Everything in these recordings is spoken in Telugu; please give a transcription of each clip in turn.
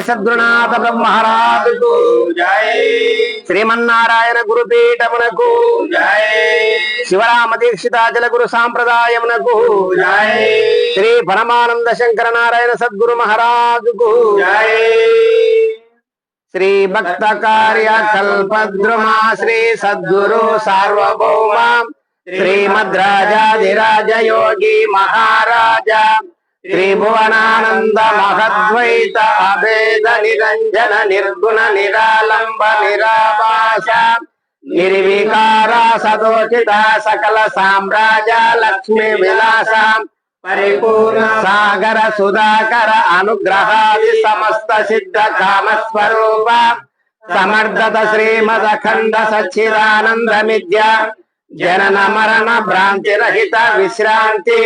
సద్గురునాథ బ్రహ్మరాజుకు జై. శ్రీమన్నారాయణ గురుపీఠమునకు. జై. శివరామ దీక్షితాచల గురు సాంప్రదాయమునకు. జై. శ్రీ పరమానంద శంకర నారాయణ సద్గురు మహారాజుకు. జై. శ్రీ భక్త కార్య కల్పద్రుమా శ్రీ సద్గురు సార్వభౌమ శ్రీమద్రాజాధిరాజ యోగి మహారాజా. త్రిభువనానంద మహద్వైత అభేద నిరంజన నిర్గుణ నిరాలంబ నిరాభాష నిర్వికార సదోచిత సకల సామ్రాజ్య లక్ష్మీ విలాస పరిపూర్ణ సాగర సుధాకర అనుగ్రహాది సమస్త సిద్ధ కామ స్వరూప సమర్థత శ్రీమదఖండ సచ్చిదానంద విద్య జనన మరణ భ్రాంతి రహిత విశ్రాంతి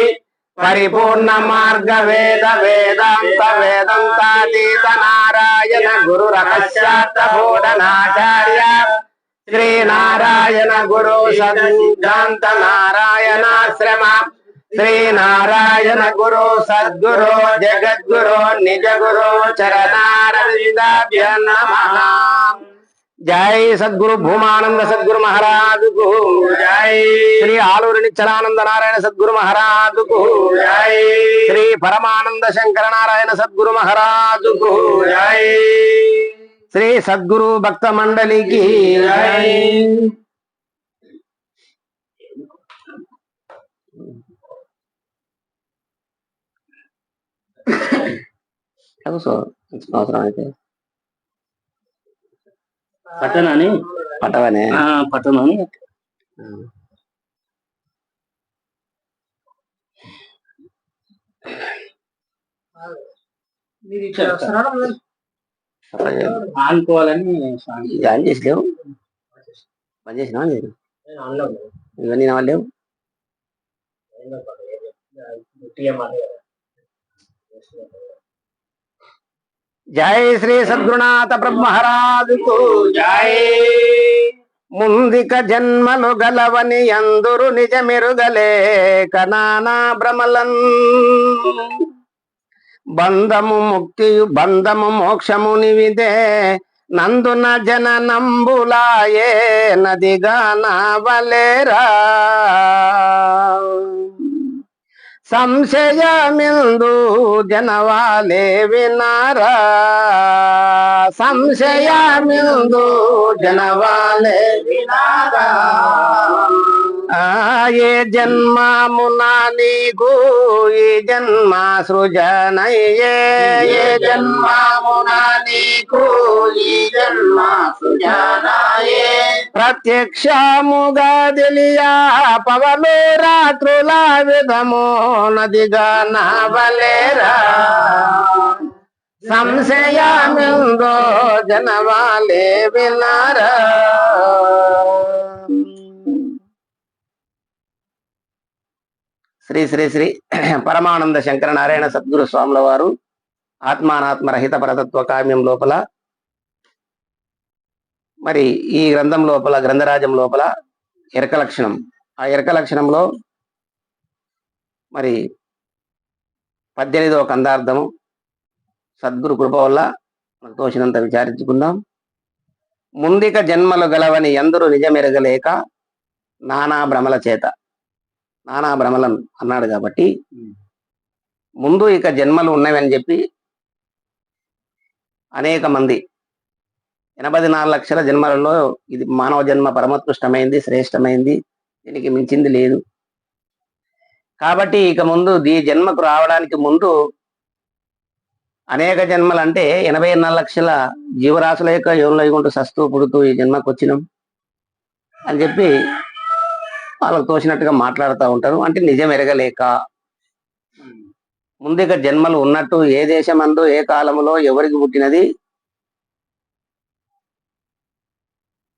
పరిపూర్ణ మార్గ వేద వేదాంత వేదంతాతీత నారాయణ గురు రహస్యార్థ బోధనాచార్య శ్రీ నారాయణ గురు సద్గాంత నారాయణాశ్రమ శ్రీ నారాయణ గురు సద్గురు జగద్గురు నిజ గురు చరణారవిందాభ్య నమ. జై సద్గురు భూమానంద సద్గురు మహారాజుకు. జై. శ్రీ ఆలూరి నిచ్చలానంద నారాయణ సద్గురు మహారాజుకు. జై. శ్రీ పరమానంద శంకర నారాయణ సద్గురు మహారాజుకు. జై. శ్రీ సద్గురు భక్త మండలికి. జై. అవసరం అయితే పట్టణాన్ని? పట్టవనే ఆ, పట్టణాన్ని ఆనుకోవాలని స్వామి. జాయిన్ చేసలేవు పని చేసినా లేదు? ఇవన్నీ లేవు? జై శ్రీ సద్గురునాథ బ్రహ్మరాజుకు జై. ముందిక జన్మలు గలవని అందురు నిజమెరుగలేక నానా భ్రమలన్. బంధము ముక్తియు బంధము మోక్షము నివిదే. నందున జన నంబులాయే నదిగా నావలేరా. సంశయమిందు జనవాలే వినారా? సంశయమిందు జనవాలే వినారా? ఏ జన్మమునా నీకు ఈ జన్మ సృజనయ్యే? ఏ జన్మమునా నీకు ఈ జన్మ సృజనయే ప్రత్యక్షముగా తెలియా పవలు రాత్రుల విధము నదిగా నవలేరా? సంశయమిందో జనవాలే వినారా శ్రీ శ్రీ శ్రీ పరమానంద శంకర నారాయణ సద్గురు స్వాముల వారు ఆత్మానాత్మ రహిత పరతత్వ కామ్యం లోపల మరి ఈ గ్రంథం లోపల గ్రంథరాజం లోపల ఎరక లక్షణం. ఆ ఎరక లక్షణంలో మరి పద్దెనిమిదవ కందార్థము సద్గురు కృప వల్ల మనకు తోచినంత విచారించుకుందాం. ముందిక జన్మలు గలవని ఎందరు నిజమెరగలేక నానా భ్రమల చేత నానా భ్రమలం అన్నాడు కాబట్టి ముందు ఇక జన్మలు ఉన్నవని చెప్పి అనేక మంది ఎనభై నాలుగు లక్షల జన్మలలో ఇది మానవ జన్మ పరమోత్కృష్టమైంది శ్రేష్టమైంది దీనికి మించింది లేదు. కాబట్టి ఇక ముందు దీ జన్మకు రావడానికి ముందు అనేక జన్మలు అంటే ఎనభై నాలుగు లక్షల జీవరాశుల యొక్క యోనులో ఉంటూ సస్తూ పుడుతూ ఈ జన్మకు వచ్చినాం అని చెప్పి వాళ్ళకు తోచినట్టుగా మాట్లాడుతూ ఉంటారు. అంటే నిజం ఎరగలేక ముందుగా జన్మలు ఉన్నట్టు ఏ దేశమందు ఏ కాలంలో ఎవరికి పుట్టినది?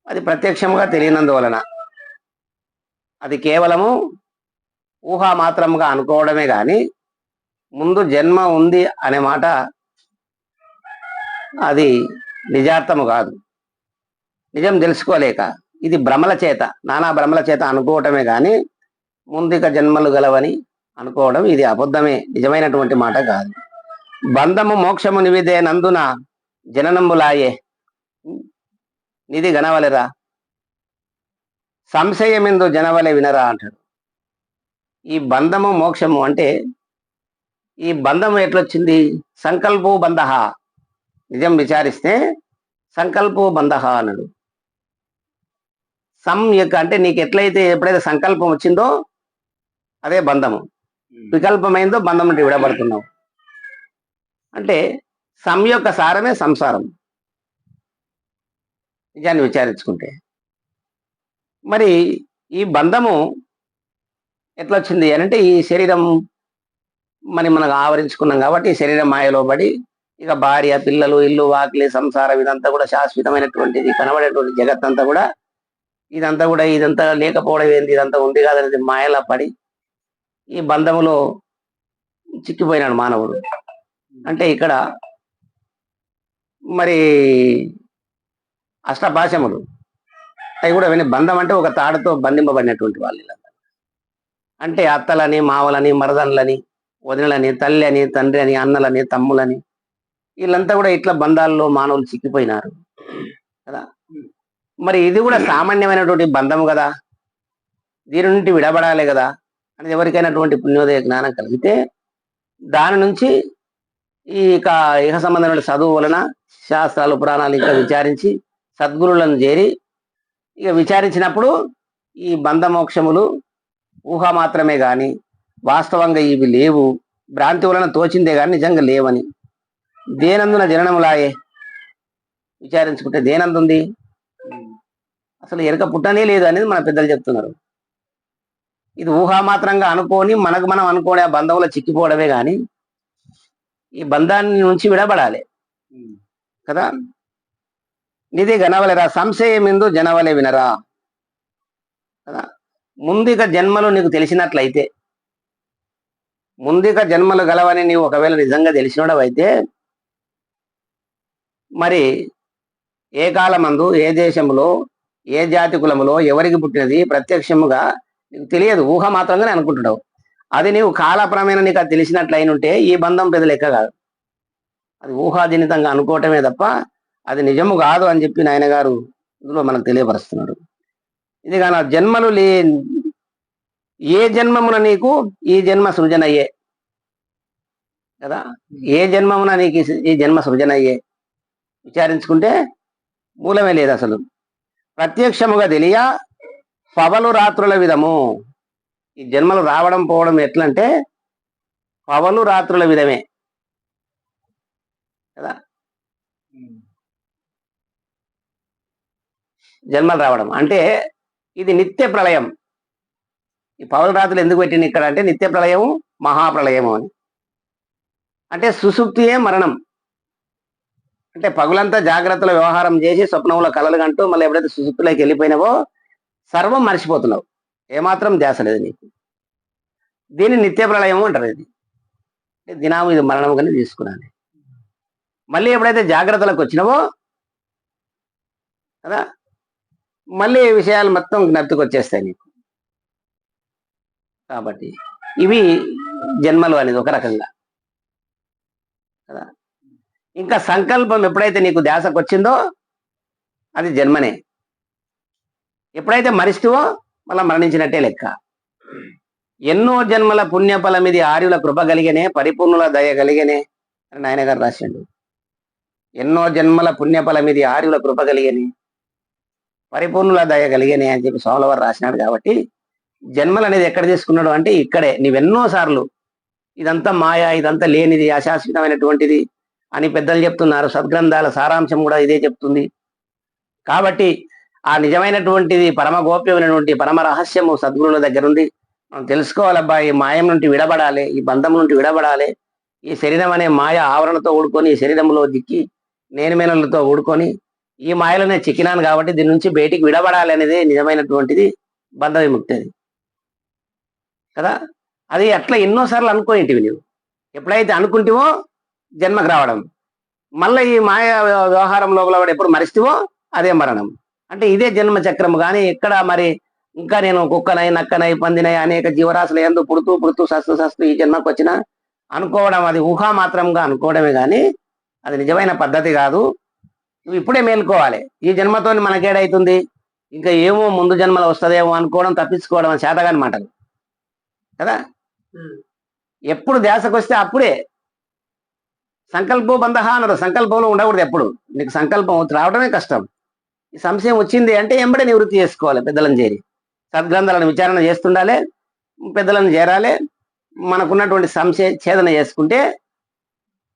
అది ప్రత్యక్షంగా తెలియనందువలన. అది కేవలము ఊహా మాత్రంగా అనుకోవడమే గాని ముందు జన్మ ఉంది అనే మాట అది నిజార్థము కాదు. నిజం తెలుసుకోలేక ఇది భ్రమల చేత నానా భ్రమల చేత అనుకోవటమే కానీ ముందుక జన్మలు గలవని అనుకోవడం ఇది అబద్ధమే నిజమైనటువంటి మాట కాదు. బంధము మోక్షము నివిదే నందున జననంబులాయే. నిధి గనవలెరా? సంశయమెందు జనవలె వినరా అంటాడు ఈ బంధము మోక్షము అంటే ఈ బంధము ఎట్లొచ్చింది? సంకల్పో బంధ నిజం విచారిస్తే సంకల్పో బంధ అన్నాడు. సం యొక్క అంటే నీకు ఎట్లయితే ఎప్పుడైతే సంకల్పం వచ్చిందో అదే బంధము. వికల్పమైందో బంధం నుండి విడబడుతున్నావు. అంటే సం యొక్క సారమే సంసారం. నిజాన్ని విచారించుకుంటే. మరి ఈ బంధము ఎట్లా వచ్చింది అని అంటే ఈ శరీరం మరి మనకు ఆవరించుకున్నాం కాబట్టి ఈ శరీరం మాయలో పడి ఇక భార్య పిల్లలు ఇల్లు వాకిలి సంసారం ఇదంతా కూడా శాశ్వతమైనటువంటిది కనబడేటువంటి జగత్ అంతా కూడా ఇదంతా కూడా ఇదంతా లేకపోవడం ఏంది? ఇదంతా ఉంది కాదనేది మాయలా పడి ఈ బంధములో చిక్కిపోయినాడు మానవుడు. అంటే ఇక్కడ మరి అష్టపాశములు. అవి కూడా విని బంధం అంటే ఒక తాడుతో బంధింపబడినటువంటి వాళ్ళు వీళ్ళంతా. అంటే అత్తలని మావలని మరదన్లని వదినలని తల్లి అని తండ్రి అని అన్నలని తమ్ములని వీళ్ళంతా కూడా ఇట్లా బంధాల్లో మానవులు చిక్కిపోయినారు. కదా? మరి ఇది కూడా సామాన్యమైనటువంటి బంధం కదా? దీని నుండి విడబడాలి కదా? అనేది ఎవరికైనటువంటి పుణ్యోదయ జ్ఞానం కలిగితే దాని నుంచి ఈ ఇక ఇహ సంబంధమైన చదువు వలన శాస్త్రాలు పురాణాలు ఇంకా విచారించి సద్గురులను చేరి ఇక విచారించినప్పుడు ఈ బంధమోక్షములు ఊహ మాత్రమే గాని వాస్తవంగా ఇవి లేవు. భ్రాంతి వలన తోచిందే కానీ నిజంగా లేవని. దేనందున జననములాయే? విచారించుకుంటే దేనందుంది? అసలు ఎరక పుట్టనే లేదు అనేది మన పెద్దలు చెప్తున్నారు. ఇది ఊహామాత్రంగా అనుకోని మనకు మనం అనుకోని ఆ బంధంలో చిక్కిపోవడమే గాని ఈ బంధాన్ని నుంచి విడబడాలి. కదా? నిధి గనవలెరా సంశయం ఎందు జనవలె వినరా? కదా? ముందిక జన్మలు నీకు తెలిసినట్లయితే ముందిక జన్మలు గలవని నీవు ఒకవేళ నిజంగా తెలిసినడవైతే మరి ఏ కాలమందు ఏ దేశంలో ఏ జాతి కులములో ఎవరికి పుట్టినది ప్రత్యక్షముగా నీకు తెలియదు. ఊహ మాత్రంగానే అనుకుంటున్నావు. అది నీవు కాలప్రమేణ నీకు అది తెలిసినట్లయినుంటే ఈ బంధం పెద్ద లెక్క కాదు. అది ఊహాజనితంగా అనుకోవటమే తప్ప అది నిజము కాదు అని చెప్పి నాయన గారు ఇందులో మనకు తెలియపరుస్తున్నాడు ఇది కానీ జన్మలు లే ఏ జన్మమున నీకు ఈ జన్మ సృజన అయ్యే కదా? ఏ జన్మమున నీకు ఈ- ఈ జన్మ సృజన అయ్యే విచారించుకుంటే మూలమే లేదు అసలు. ప్రత్యక్షముగా తెలియ పవలు రాత్రుల విధము. ఈ జన్మలు రావడం పోవడం ఎట్లంటే పవలు రాత్రుల విధమే. కదా? జన్మలు రావడం. అంటే ఇది నిత్య ప్రళయం. ఈ పవలు రాత్రులు ఎందుకు పెట్టింది ఇక్కడ అంటే నిత్య ప్రళయం మహాప్రళయము అని. అంటే సుసుప్తియే మరణం. అంటే పగులంతా జాగ్రత్తలో వ్యవహారం చేసి స్వప్నంలో కలలు కంటూ మళ్ళీ ఎప్పుడైతే సుసుప్తిలోకి వెళ్ళిపోయినావో సర్వం మర్చిపోతున్నావు. ఏమాత్రం ధ్యాస లేదు నీకు. దీన్ని నిత్య ప్రళయము అంటారు ఇది. అంటే దినాము ఇది మరణం కానీ తీసుకున్నాను మళ్ళీ ఎప్పుడైతే జాగ్రత్తలకు వచ్చినావో కదా మళ్ళీ ఈ విషయాలు మొత్తం జ్ఞప్తికి వచ్చేస్తాయి నీకు. కాబట్టి ఇవి జన్మలు అనేది ఒక రకంగా. కదా ఇంకా సంకల్పం ఎప్పుడైతే నీకు ధ్యాసకు వచ్చిందో అది జన్మనే. ఎప్పుడైతే మరిస్తువో మళ్ళీ మరణించినట్టే లెక్క. ఎన్నో జన్మల పుణ్యఫలమిది ఆర్యుల కృప కలిగనే పరిపూర్ణుల దయ కలిగనే అని నాయన గారు రాసిండు. ఎన్నో జన్మల పుణ్యఫలమిది ఆర్యుల కృప కలిగని పరిపూర్ణుల దయ కలిగని అని చెప్పి సోమలవారు రాసినాడు కాబట్టి జన్మలు అనేది ఎక్కడ తీసుకున్నాడు అంటే ఇక్కడే. నీవెన్నో సార్లు ఇదంతా మాయా ఇదంతా లేనిది అశాశ్వతమైనటువంటిది అని పెద్దలు చెప్తున్నారు. సద్గ్రంథాల సారాంశం కూడా ఇదే చెప్తుంది. కాబట్టి ఆ నిజమైనటువంటిది పరమ గోప్యమైనటువంటి పరమ రహస్యము సద్గురుల దగ్గర ఉంది మనం తెలుసుకోవాలబ్బా ఈ మాయం నుండి విడబడాలి ఈ బంధం నుండి విడబడాలి ఈ శరీరం అనే మాయ ఆవరణతో ఊడుకొని ఈ శరీరంలో దిక్కి నేనుమేనలతో ఊడుకొని ఈ మాయలోనే చిక్కినాను కాబట్టి దీని నుంచి బయటికి విడబడాలి అనేది నిజమైనటువంటిది బంధ విముక్తి అది కదా? అది అట్లా ఎన్నోసార్లు అనుకోయింటివి నువ్వు ఎప్పుడైతే అనుకుంటివో జన్మకు రావడం. మళ్ళీ ఈ మాయ లోపల వాడు ఎప్పుడు మరిstiవో అదే మరణం. అంటే ఇదే జన్మ చక్రం కానీ ఎక్కడ మరి ఇంకా నేను కుక్కనై నక్కనై పందినై అనేక జీవరాశులు ఎందు పుడుతూ పుడుతూ సస్తు సస్తు ఈ జన్మకు వచ్చిన అనుకోవడం అది ఊహా మాత్రంగా అనుకోవడమే కానీ అది నిజమైన పద్ధతి కాదు. నువ్వు ఇప్పుడే మేల్కోవాలి. ఈ జన్మతో మనకేడైతుంది? ఇంకా ఏమో ముందు జన్మలో వస్తుందేమో అనుకోవడం తప్పించుకోవడం అని చేతగాని మాటలు. కదా? ఎప్పుడు ధ్యాసకు వస్తే అప్పుడే సంకల్పం బంధహ అన్నారు సంకల్పంలో ఉండకూడదు ఎప్పుడు. నీకు సంకల్పం రావడమే కష్టం. ఈ సంశయం వచ్చింది అంటే ఎంబడే నివృత్తి చేసుకోవాలి పెద్దలను చేరి. సద్గ్రంథాలను విచారణ చేస్తుండాలి పెద్దలను చేరాలి. మనకున్నటువంటి సంశయ ఛేదన చేసుకుంటే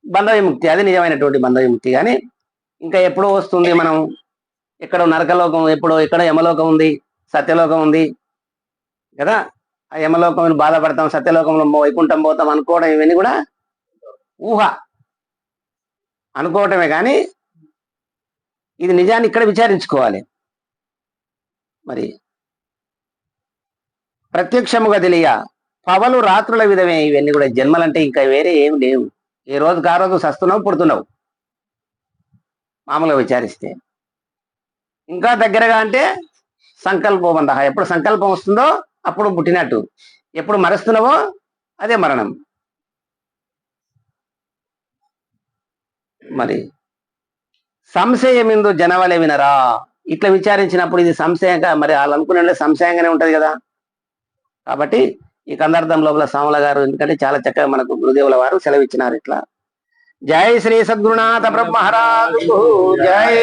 బంధ విముక్తి అది నిజమైనటువంటి బంధ విముక్తి కానీ ఇంకా ఎప్పుడో వస్తుంది మనం. ఎక్కడో నరకలోకం ఎప్పుడో ఎక్కడో యమలోకం ఉంది సత్యలోకం ఉంది. కదా? ఆ యమలోకం బాధపడతాం సత్యలోకంలో వైకుంఠం పోతాం అనుకోవడం ఇవన్నీ కూడా ఊహ. అనుకోవటమే కానీ ఇది నిజాన్ని ఇక్కడ విచారించుకోవాలి. మరి ప్రత్యక్షముగా తెలియ పవలు రాత్రుల విధమే ఇవన్నీ కూడా జన్మలంటే ఇంకా వేరే ఏమి లేవు. ఏ రోజు ఆ రోజు సస్తున్నావు పుడుతున్నావు? మామూలుగా విచారిస్తే. ఇంకా దగ్గరగా అంటే సంకల్పం అంత ఎప్పుడు సంకల్పం వస్తుందో అప్పుడు పుట్టినట్టు. ఎప్పుడు మరుస్తున్నావో అదే మరణం. మరి. సంశయమిందు జనవలే వినరా? ఇట్లా విచారించినప్పుడు ఇది సంశయంగా మరి వాళ్ళు అనుకునే సంశయంగానే ఉంటది కదా. కాబట్టి ఈ కందార్థం లోపల సామల గారు ఎందుకంటే చాలా చక్కగా మనకు గురుదేవుల వారు సెలవిచ్చినారు ఇట్లా. జై శ్రీ సద్గురునాథ బ్రహ్మహరాజు జై.